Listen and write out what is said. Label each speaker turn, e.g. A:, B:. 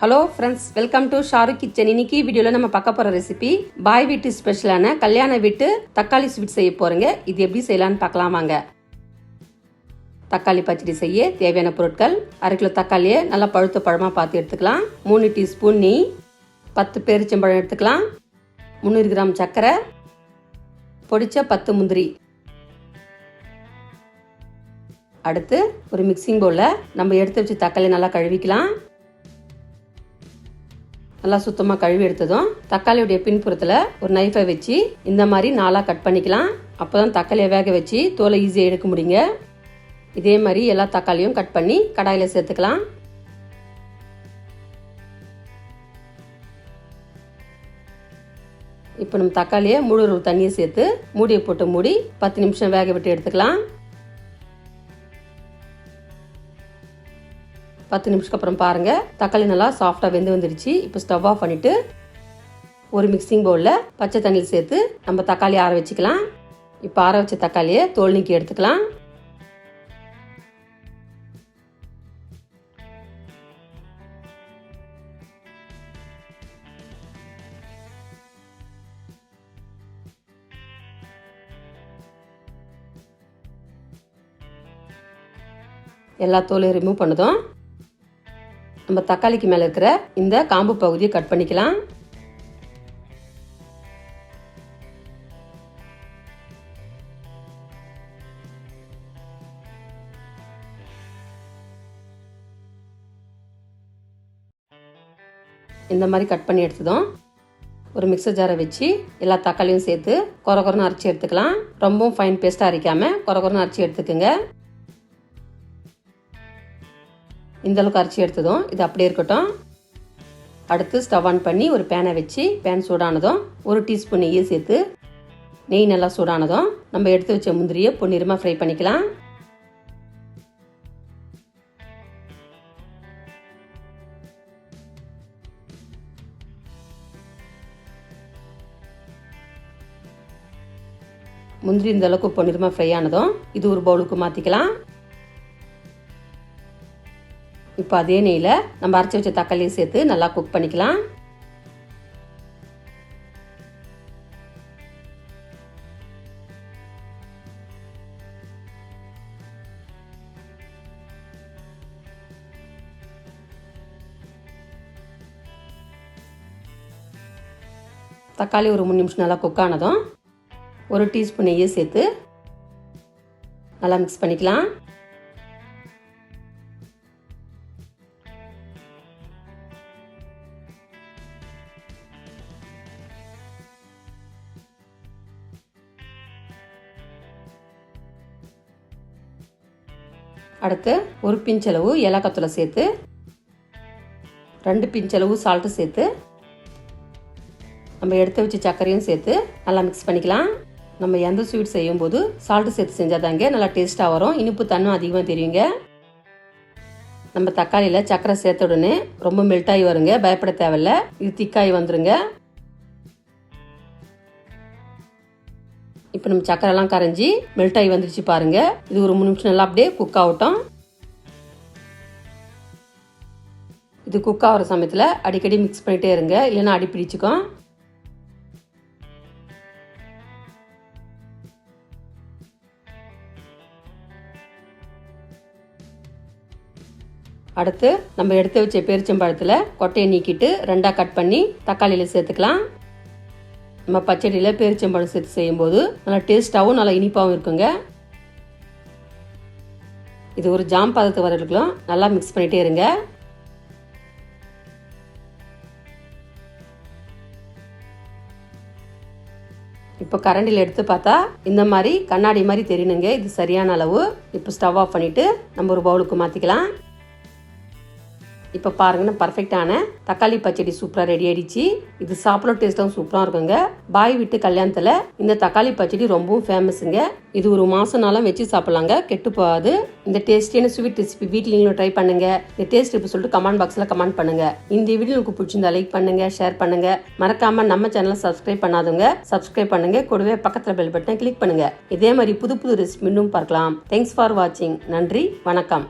A: Hello friends welcome to Sharu kitchen இன்னைக்கு வீடியோவில் நம்ம பார்க்க போகிற ரெசிபி பாய் வீட்டு ஸ்பெஷலான கல்யாண வீட்டு தக்காளி ஸ்வீட் செய்ய போகிறோங்க இது எப்படி செய்யலான்னு பார்க்கலாம் வாங்க. தக்காளி பச்சடி செய்ய தேவையான பொருட்கள் அரை கிலோ தக்காளியை நல்லா பழுத்த பழமாக பார்த்து எடுத்துக்கலாம். மூணு டீஸ்பூன் நெய் பத்து பேரிச்சம்பழம் எடுத்துக்கலாம். முந்நூறு கிராம் சர்க்கரை பொடிச்ச பத்து முந்திரி. அடுத்து ஒரு மிக்சிங் பவுலில் நம்ம எடுத்து வச்சு தக்காளி நல்லா கழுவிக்கலாம். நல்லா சுத்தமாக கழுவி எடுத்ததும் தக்காளியுடைய பின்புறத்தில் ஒரு நைஃபை வச்சு இந்த மாதிரி நாளாக கட் பண்ணிக்கலாம். அப்போ தான் தக்காளியை வேக வச்சு தோலை ஈஸியாக எடுக்க முடியுங்க. இதே மாதிரி எல்லா தக்காளியும் கட் பண்ணி கடாயில் சேர்த்துக்கலாம். இப்போ நம்ம தக்காளியை முழு தண்ணியை சேர்த்து மூடியை போட்டு மூடி பத்து நிமிஷம் வேக விட்டு எடுத்துக்கலாம். பத்து நிமிஷத்துக்கு அப்புறம் பாருங்கள் தக்காளி நல்லா சாஃப்டாக வெந்து வந்துடுச்சு இப்போ ஸ்டவ் ஆஃப் பண்ணிவிட்டு ஒரு மிக்சிங் பவுலில் பச்சை தண்ணியில் சேர்த்து நம்ம தக்காளி ஆற வச்சுக்கலாம். இப்போ ஆற வச்ச தக்காளியை தோல் நீக்கி எடுத்துக்கலாம். எல்லா தோலையும் ரிமூவ் பண்ணதும் நம்ம தக்காளிக்கு மேலே இருக்கிற இந்த காம்பு பகுதியை கட் பண்ணிக்கலாம். இந்த மாதிரி கட் பண்ணி எடுத்ததும் ஒரு மிக்சர் ஜாரை வச்சு எல்லா தக்காளியும் சேர்த்து குறை குறைன்னு அரைச்சி எடுத்துக்கலாம். ரொம்பவும் ஃபைன் பேஸ்ட்டாக அரைக்காமல் குறை குறைன்னு அரைச்சி எடுத்துக்கோங்க. இந்தளவுக்கு அரைச்சி எடுத்ததும் இது அப்படியே இருக்கட்டும். அடுத்து ஸ்டவ் ஆன் பண்ணி ஒரு பேனை வச்சு பேன் சூடானதும் ஒரு டீஸ்பூன் நெய்யை சேர்த்து நெய் நல்லா சூடானதும் நம்ம எடுத்து வச்ச முந்திரியை பொன்னிறமாக ஃப்ரை பண்ணிக்கலாம். முந்திரி இந்த அளவுக்கு பொன்னிறமாக ஃப்ரை ஆனதும் இது ஒரு பவுலுக்கு மாற்றிக்கலாம் இப்போ அதே நெய்யில் நம்ம அரைச்சி வச்ச தக்காளியும் சேர்த்து நல்லா குக் பண்ணிக்கலாம். தக்காளி ஒரு மூணு நிமிஷம் நல்லா குக் ஆனதும் ஒரு டீஸ்பூன் நெய்யை சேர்த்து நல்லா மிக்ஸ் பண்ணிக்கலாம். அடுத்து ஒரு பிஞ்சளவு ஏலக்காத்தூளை சேர்த்து ரெண்டு பிஞ்சளவு சால்ட்டு சேர்த்து நம்ம எடுத்து வச்சு சர்க்கரையும் சேர்த்து நல்லா மிக்ஸ் பண்ணிக்கலாம். நம்ம எந்த ஸ்வீட் செய்யும் போது சால்ட்டு சேர்த்து செஞ்சால் தாங்க நல்லா டேஸ்ட்டாக வரும். இனிப்பு தண்ணும் அதிகமாக தெரியுங்க. நம்ம தக்காளியில் சர்க்கரை சேர்த்த உடனே ரொம்ப மெல்ட் ஆகி வருங்க. பயப்பட தேவையில்ல. இது திக்காகி வந்துருங்க. இப்போ நம்ம சக்கரைலாம் கரைஞ்சி மெல்ட் ஆகி வந்துருச்சு பாருங்க. இது ஒரு மூணு நிமிஷம் நல்லா அப்படியே குக் ஆகட்டும். இது குக் ஆகிற சமயத்தில் அடிக்கடி மிக்ஸ் பண்ணிகிட்டே இருங்க. இல்லைன்னா அடி பிடிச்சிக்கும். அடுத்து நம்ம எடுத்து வச்ச பேரிச்சம்பழத்தில் கொட்டையை நீக்கிட்டு ரெண்டாக கட் பண்ணி தக்காளியில் சேர்த்துக்கலாம். நம்ம பச்சடியில் பேரிச்சம்பழம் சேர்த்து செய்யும்போது நல்லா டேஸ்ட்டாகவும் நல்லா இனிப்பாகவும் இருக்குங்க. இது ஒரு ஜாம் பதத்து வரலுக்கும் நல்லா மிக்ஸ் பண்ணிகிட்டே இருங்க. இப்போ கரண்டியில் எடுத்து பார்த்தா இந்த மாதிரி கண்ணாடி மாதிரி தெரியணுங்க. இது சரியான அளவு. இப்போ ஸ்டவ் ஆஃப் பண்ணிவிட்டு நம்ம ஒரு பவுலுக்கு மாற்றிக்கலாம் இப்போ பாருங்கன்னா பர்ஃபெக்டான தக்காளி பச்சடி சூப்பராக ரெடி ஆயிடுச்சு. இது சாப்பிட டேஸ்ட்டும் சூப்பராக இருக்குங்க. பாய் விட்டு கல்யாணத்தில் இந்த தக்காளி பச்சடி ரொம்பவும் ஃபேமஸுங்க இது ஒரு மாதம் வச்சு சாப்பிட்லாங்க. கெட்டு போகாது. இந்த டேஸ்டியான ஸ்வீட் ரெசிபி வீட்டில் நீங்களும் ட்ரை பண்ணுங்க. இந்த டேஸ்ட் எப்படி சொல்லிட்டு கமெண்ட் பாக்ஸில் கமெண்ட் பண்ணுங்க. இந்த வீடியோ உங்களுக்கு பிடிச்சிருந்தா லைக் பண்ணுங்க ஷேர் பண்ணுங்க. மறக்காம நம்ம சேனலை சப்ஸ்கிரைப் பண்ணாதவங்க சப்ஸ்கிரைப் பண்ணுங்க. கூடவே பக்கத்தில் பெல் பட்டனை கிளிக் பண்ணுங்க. இதே மாதிரி புது புது ரெசிபி இன்னும் பார்க்கலாம். தேங்க்ஸ் ஃபார் வாட்சிங் நன்றி வணக்கம்.